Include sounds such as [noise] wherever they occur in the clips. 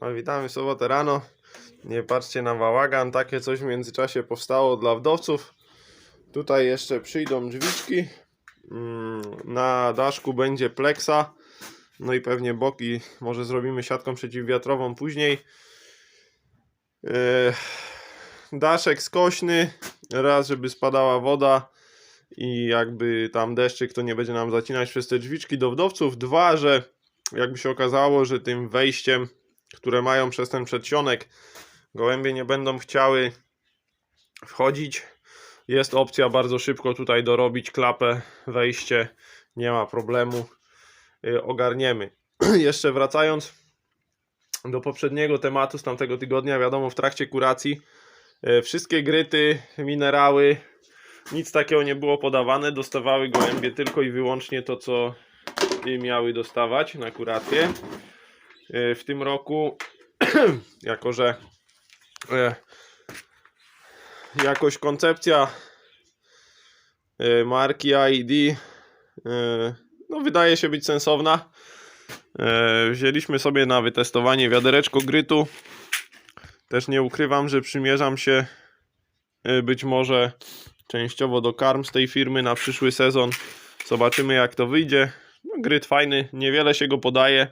A witamy w sobotę rano. Nie patrzcie na bałagan, takie coś w międzyczasie powstało dla wdowców. Tutaj jeszcze przyjdą drzwiczki. Mm, Na daszku będzie pleksa. No i pewnie boki może zrobimy siatką przeciwwiatrową później. Yy, Daszek skośny, raz żeby spadała woda i jakby tam deszczyk to nie będzie nam zacinać przez te drzwiczki do wdowców. Dwa, że jakby się okazało, że tym wejściem, które mają przez ten przedsionek, gołębie nie będą chciały wchodzić. Jest opcja bardzo szybko tutaj dorobić klapę, wejście, nie ma problemu, y, ogarniemy. [clears throat] Jeszcze wracając do poprzedniego tematu z tamtego tygodnia, wiadomo, w trakcie kuracji y, wszystkie gryty, minerały, nic takiego nie było podawane, dostawały gołębie tylko i wyłącznie to, co y, miały dostawać na kurację. Y, W tym roku, [clears throat] jako że e, jakoś koncepcja e, marki ID e, no wydaje się być sensowna. E, Wzięliśmy sobie na wytestowanie wiadereczko grytu. Też nie ukrywam, że przymierzam się e, być może częściowo do karm z tej firmy na przyszły sezon. Zobaczymy jak to wyjdzie. No, gryt fajny, niewiele się go podaje.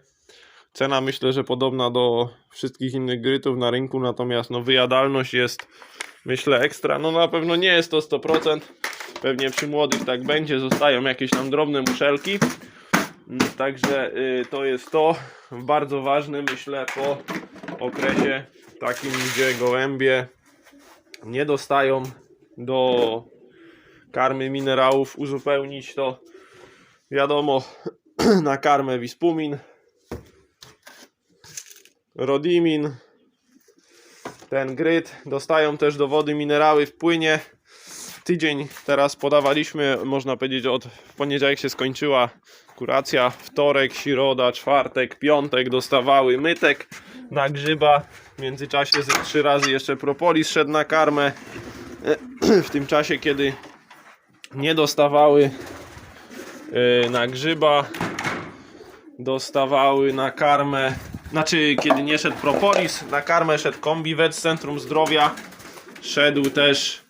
Cena myślę, że podobna do wszystkich innych grytów na rynku, natomiast no wyjadalność jest myślę ekstra. No na pewno nie jest to 100%. Pewnie przy młodych tak będzie, zostają jakieś tam drobne muszelki. Mm, Także y, to jest to bardzo ważne myślę po okresie takim, gdzie gołębie nie dostają do karmy minerałów uzupełnić to wiadomo [clears throat] na karmę Wispumin Rodimin, ten gryt. Dostają też do wody minerały w płynie. Tydzień teraz podawaliśmy, można powiedzieć, od poniedziałek się skończyła kuracja. Wtorek, środa, czwartek, piątek dostawały mytek na grzyba. W międzyczasie ze trzy razy jeszcze propolis szedł na karmę. [clears throat] W tym czasie, kiedy nie dostawały yy, na grzyba, dostawały na karmę, znaczy kiedy nie szedł propolis, na karmę szedł kombiwet z Centrum Zdrowia, szedł też,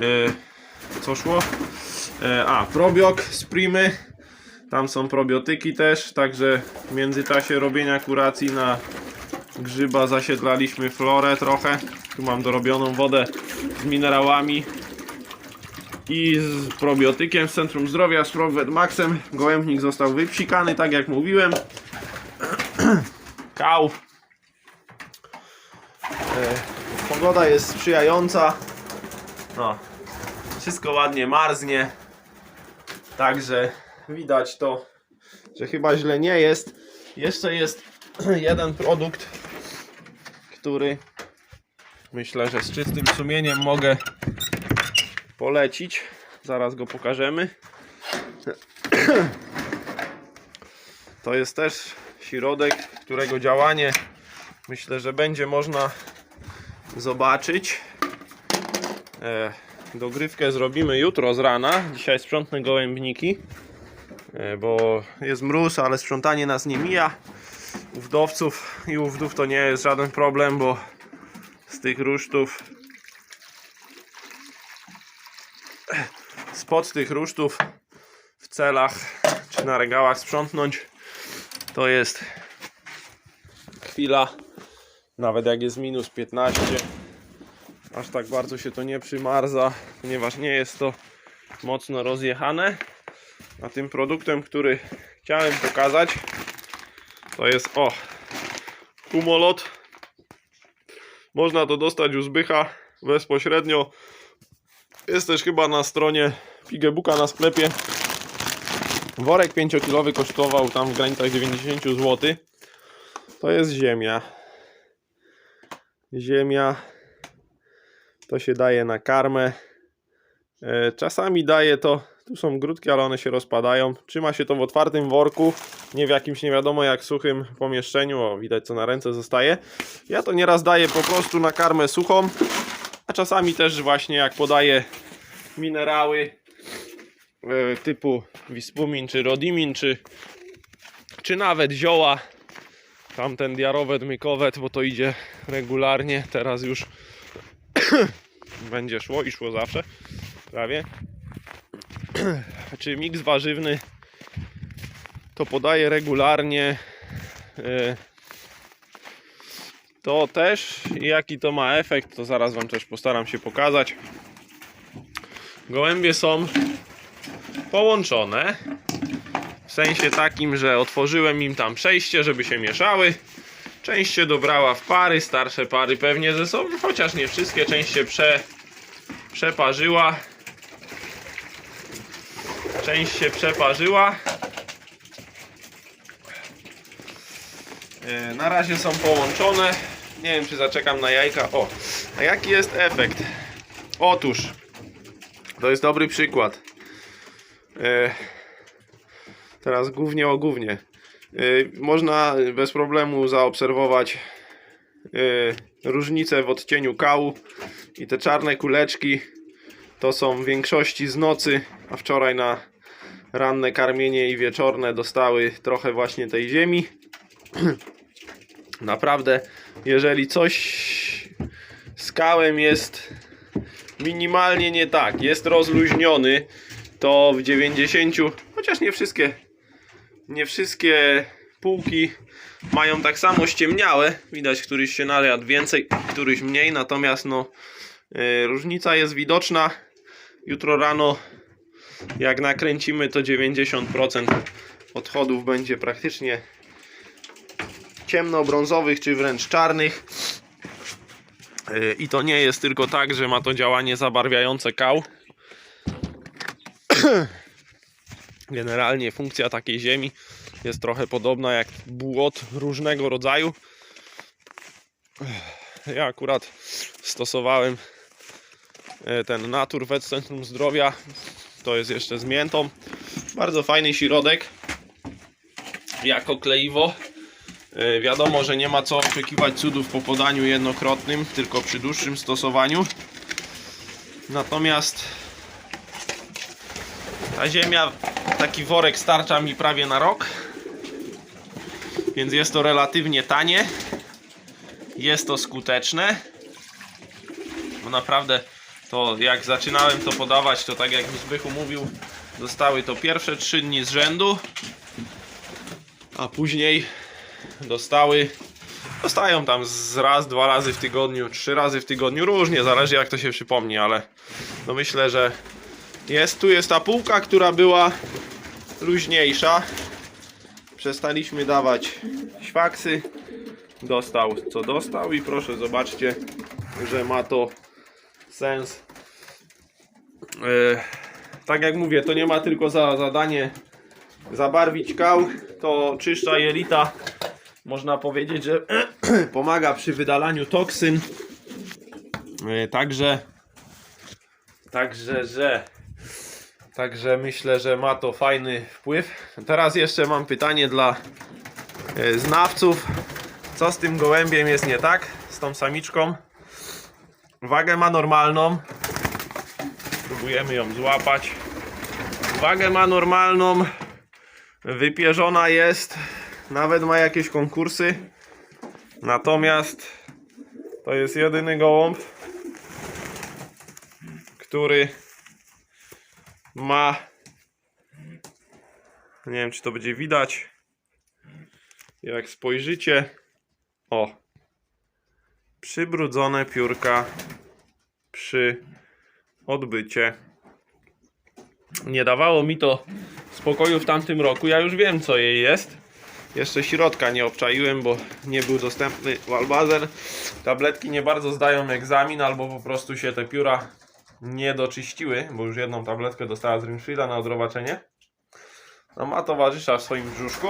yy, co szło? Yy, a, probiok z Primy, tam są probiotyki też, także w międzyczasie robienia kuracji na grzyba zasiedlaliśmy florę trochę, tu mam dorobioną wodę z minerałami, i z probiotykiem z Centrum Zdrowia, z Probvet Maxem. Gołębnik został wypsikany, tak jak mówiłem. Kał. E, pogoda jest sprzyjająca. No, wszystko ładnie marznie. Także widać to, że chyba źle nie jest. Jeszcze jest [clears throat] jeden produkt, który myślę, że z czystym sumieniem mogę polecić. Zaraz go pokażemy. [clears throat] To jest też środek, którego działanie myślę, że będzie można zobaczyć. E, dogrywkę zrobimy jutro z rana. Dzisiaj sprzątnę gołębniki, e, bo jest mróz, ale sprzątanie nas nie mija. U wdowców i u wdów to nie jest żaden problem, bo z tych rusztów spod tych rusztów w celach czy na regałach sprzątnąć to jest chwila nawet jak jest minus 15 aż tak bardzo się to nie przymarza ponieważ nie jest to mocno rozjechane a tym produktem który chciałem pokazać to jest o humolot można to dostać u Zbycha bezpośrednio jest też chyba na stronie Pigebuka na sklepie. Worek 5-kilowy kosztował tam w granicach 90 zł. To jest ziemia. Ziemia to się daje na karmę. E, Czasami daje to, tu są grudki, ale one się rozpadają. Trzyma się to w otwartym worku, nie w jakimś nie wiadomo jak suchym pomieszczeniu. O, widać co na ręce zostaje. Ja to nieraz daję po prostu na karmę suchą, a czasami też właśnie jak podaję minerały e, typu wispumin, czy rodimin, czy, czy nawet zioła, Tamten diarowet, mykowet, bo to idzie regularnie. Teraz już [clears throat] będzie szło i szło zawsze. Prawie. Czy miks warzywny to podaje regularnie. e, To też, jaki to ma efekt, to zaraz Wam też postaram się pokazać. Gołębie są połączone. W sensie takim, że otworzyłem im tam przejście, żeby się mieszały. Część się dobrała w pary, starsze pary pewnie ze sobą, chociaż nie wszystkie. Część się prze, przeparzyła. Część się przeparzyła. E, Na razie są połączone. Nie wiem, czy zaczekam na jajka. O, a jaki jest efekt? Otóż, to jest dobry przykład. Teraz głównie o głównie. Yy, można bez problemu zaobserwować yy, różnicę w odcieniu kału i te czarne kuleczki to są w większości z nocy, a wczoraj na ranne karmienie i wieczorne dostały trochę właśnie tej ziemi. [clears throat] Naprawdę, jeżeli coś z kałem jest minimalnie nie tak, jest rozluźniony, to w 90, chociaż nie wszystkie nie wszystkie półki mają tak samo ściemniałe. Widać, któryś się najadł więcej, któryś mniej, natomiast no yy, różnica jest widoczna. Jutro rano jak nakręcimy to 90% odchodów będzie praktycznie ciemnobrązowych czy wręcz czarnych. Yy, I to nie jest tylko tak, że ma to działanie zabarwiające kał. [clears throat] Generalnie funkcja takiej ziemi jest trochę podobna jak błot różnego rodzaju. Ja akurat stosowałem e, ten Natur Vet Centrum Zdrowia. To jest jeszcze z miętą. Bardzo fajny środek. Jako kleiwo. E, Wiadomo, że nie ma co oczekiwać cudów po podaniu jednokrotnym, tylko przy dłuższym stosowaniu. Natomiast ta ziemia, taki worek starcza mi prawie na rok. Więc jest to relatywnie tanie. Jest to skuteczne. Bo naprawdę to jak zaczynałem to podawać, to tak jak Zbychu mówił, dostały to pierwsze trzy dni z rzędu. A później dostały dostają tam z raz, dwa razy w tygodniu, trzy razy w tygodniu, różnie, zależy jak to się przypomni, ale no myślę, że jest, tu jest ta półka, która była luźniejsza. Przestaliśmy dawać świaksy. Dostał co dostał i proszę zobaczcie, że ma to sens. E, tak jak mówię, to nie ma tylko za zadanie zabarwić kał, to czyszcza jelita. Można powiedzieć, że [clears throat] pomaga przy wydalaniu toksyn. E, Także Także, że Także myślę, że ma to fajny wpływ. Teraz jeszcze mam pytanie dla e, znawców. Co z tym gołębiem jest nie tak? Z tą samiczką? Wagę ma normalną. Próbujemy ją złapać. Wagę ma normalną. Wypierzona jest. Nawet ma jakieś konkursy. Natomiast to jest jedyny gołąb, który ma. Nie wiem czy to będzie widać. Jak spojrzycie. O. Przybrudzone piórka przy odbycie. Nie dawało mi to spokoju w tamtym roku. Ja już wiem co jej jest. Jeszcze środka nie obczaiłem, bo nie był dostępny Walbazer. Tabletki nie bardzo zdają egzamin, albo po prostu się te pióra nie doczyściły, bo już jedną tabletkę dostała z Rimfielda na odrobaczenie. No ma towarzysza w swoim brzuszku.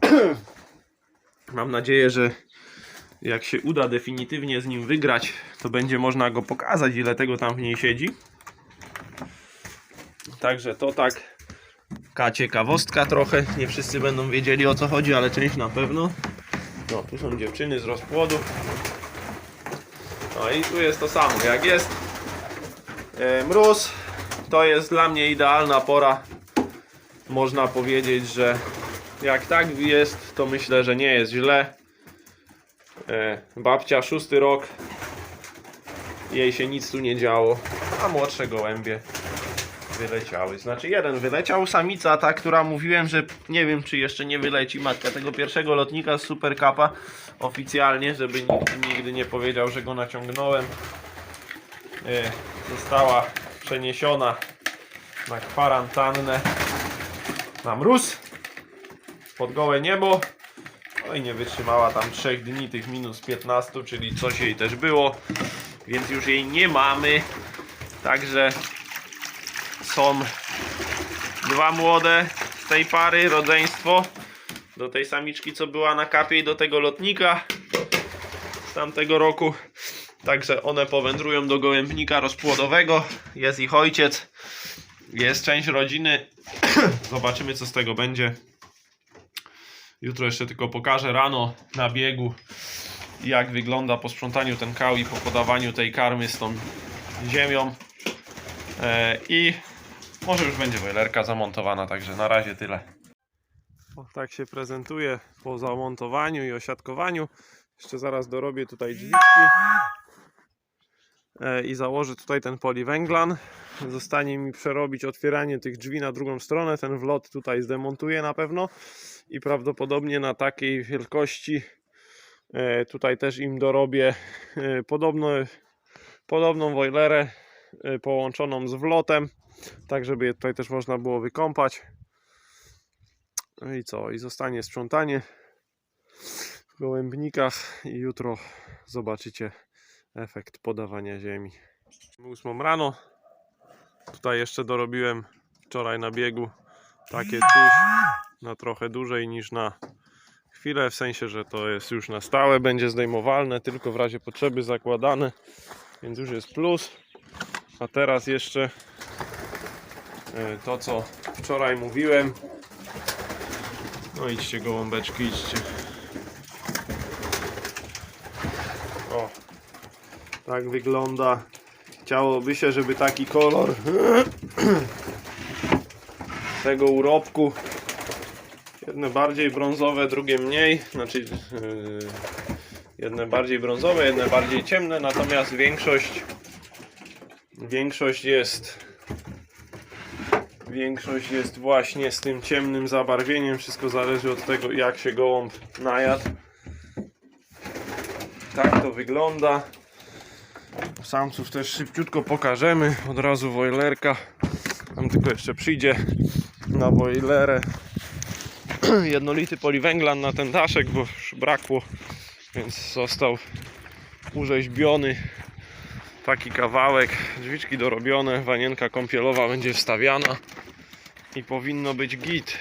[clears throat] Mam nadzieję, że jak się uda definitywnie z nim wygrać, to będzie można go pokazać, ile tego tam w niej siedzi. Także to tak taka ciekawostka trochę. Nie wszyscy będą wiedzieli o co chodzi, ale część na pewno. No, tu są dziewczyny z rozpłodu. No i tu jest to samo. Jak jest e, mróz, to jest dla mnie idealna pora. Można powiedzieć, że jak tak jest to myślę, że nie jest źle. E, babcia szósty rok. Jej się nic tu nie działo. A młodsze gołębie wyleciały. Znaczy jeden wyleciał, samica ta, która mówiłem, że nie wiem czy jeszcze nie wyleci matka tego pierwszego lotnika z Super Cupa oficjalnie, żeby nikt nigdy nie powiedział, że go naciągnąłem. E, została przeniesiona na kwarantannę na mróz pod gołe niebo. No i nie wytrzymała tam 3 dni tych minus 15, czyli coś jej też było, więc już jej nie mamy. Także są dwa młode z tej pary, rodzeństwo. Do tej samiczki, co była na kapie i do tego lotnika z tamtego roku. Także one powędrują do gołębnika rozpłodowego. Jest ich ojciec, jest część rodziny. [clears throat] Zobaczymy, co z tego będzie. Jutro jeszcze tylko pokażę rano na biegu, jak wygląda po sprzątaniu ten kał i po podawaniu tej karmy z tą ziemią. E, I może już będzie wejlerka zamontowana, także na razie tyle. O, tak się prezentuje po zamontowaniu i osiadkowaniu. Jeszcze zaraz dorobię tutaj drzwiczki e, i założę tutaj ten poliwęglan. Zostanie mi przerobić otwieranie tych drzwi na drugą stronę. Ten wlot tutaj zdemontuję na pewno i prawdopodobnie na takiej wielkości e, tutaj też im dorobię e, podobno, podobną wojlerę połączoną z wlotem, tak żeby je tutaj też można było wykąpać. No i co? I zostanie sprzątanie w gołębnikach i jutro zobaczycie efekt podawania ziemi. 8 rano. Tutaj jeszcze dorobiłem wczoraj na biegu takie coś na trochę dłużej niż na chwilę, w sensie, że to jest już na stałe, będzie zdejmowalne, tylko w razie potrzeby zakładane, więc już jest plus. A teraz jeszcze to, co wczoraj mówiłem. No idźcie gołąbeczki, idźcie. O, tak wygląda. Chciałoby się, żeby taki kolor [clears throat] tego urobku Jedne bardziej brązowe, drugie mniej. Znaczy, yy, jedne bardziej brązowe, jedne bardziej ciemne, natomiast większość większość jest większość jest właśnie z tym ciemnym zabarwieniem. Wszystko zależy od tego, jak się gołąb najadł. Tak to wygląda. Samców też szybciutko pokażemy. Od razu wojlerka. Tam tylko jeszcze przyjdzie na wojlerę [clears throat] jednolity poliwęglan na ten daszek, bo już brakło, więc został urzeźbiony taki kawałek, drzwiczki dorobione, wanienka kąpielowa będzie wstawiana i powinno być git.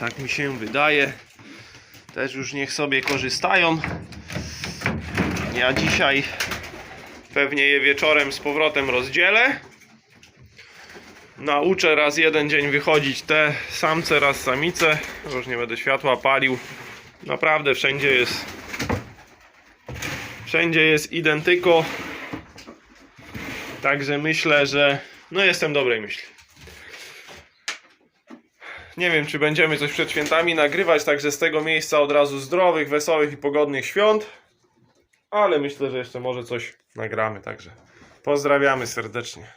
Tak mi się wydaje. Też już niech sobie korzystają. Ja dzisiaj pewnie je wieczorem z powrotem rozdzielę nauczę raz jeden dzień wychodzić te samce, raz samice. Już nie będę światła palił. Naprawdę wszędzie jest wszędzie jest identyko. Także myślę, że no jestem dobrej myśli. Nie wiem, czy będziemy coś przed świętami nagrywać, także z tego miejsca od razu zdrowych, wesołych i pogodnych świąt. Ale myślę, że jeszcze może coś nagramy, także pozdrawiamy serdecznie.